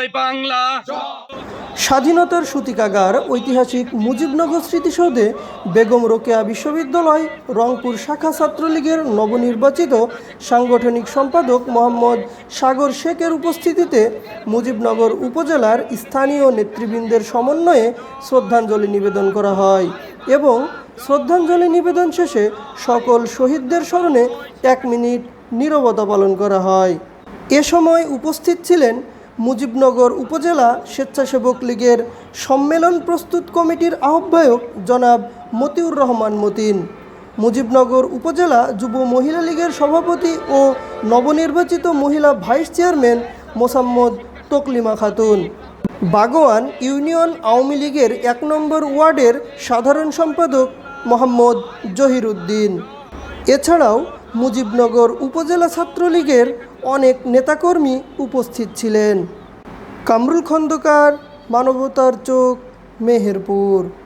জয় বাংলা। স্বাধীনতার সূতিকাগার, ঐতিহাসিক মুজিবনগর স্মৃতিসৌধে বেগম রোকেয়া বিশ্ববিদ্যালয়, রংপুর শাখা ছাত্রলীগের নবনির্বাচিত সাংগঠনিক সম্পাদক মোহাম্মদ সাগর শেখের উপস্থিতিতে মুজিবনগর উপজেলার স্থানীয় নেতৃবৃন্দের সমন্বয়ে শ্রদ্ধাঞ্জলি নিবেদন করা হয় এবং শ্রদ্ধাঞ্জলি নিবেদন শেষে সকল শহীদদের স্মরণে এক মিনিট নীরবতা পালন করা হয়। এ সময় উপস্থিত ছিলেন মুজিবনগর উপজেলা স্বেচ্ছাসেবক লীগের সম্মেলন প্রস্তুত কমিটির আহ্বায়ক জনাব মতিউর রহমান মতিন। মুজিবনগর উপজেলা যুব মহিলা লীগের সভাপতি ও নবনির্বাচিত মহিলা vice chairman Mosammat Taklima Khatun. Bagowan union Awami লীগের এক নম্বর ওয়ার্ডের সাধারণ সম্পাদক মোহাম্মদ জহিরুদ্দিন। এছাড়াও মুজিবনগর উপজেলা ছাত্রলীগের অনেক নেতাকর্মী উপস্থিত ছিলেন। কামরুল খন্দকার মানবতার চোখ মেহেরপুর।